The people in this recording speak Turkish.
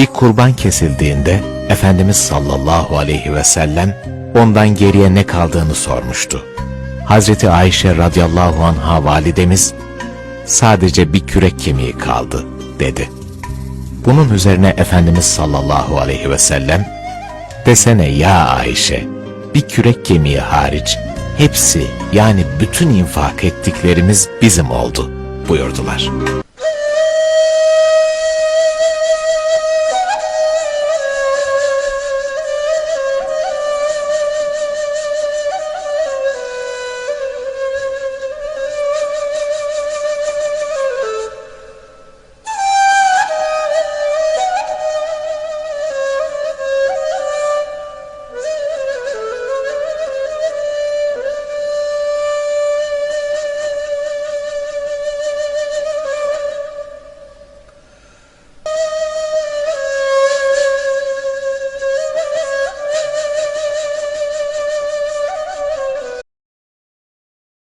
Bir kurban kesildiğinde Efendimiz sallallahu aleyhi ve sellem ondan geriye ne kaldığını sormuştu. Hazreti Ayşe radıyallahu anha validemiz sadece bir kürek kemiği kaldı dedi. Bunun üzerine Efendimiz sallallahu aleyhi ve sellem desene ya Ayşe bir kürek kemiği hariç hepsi yani bütün infak ettiklerimiz bizim oldu buyurdular.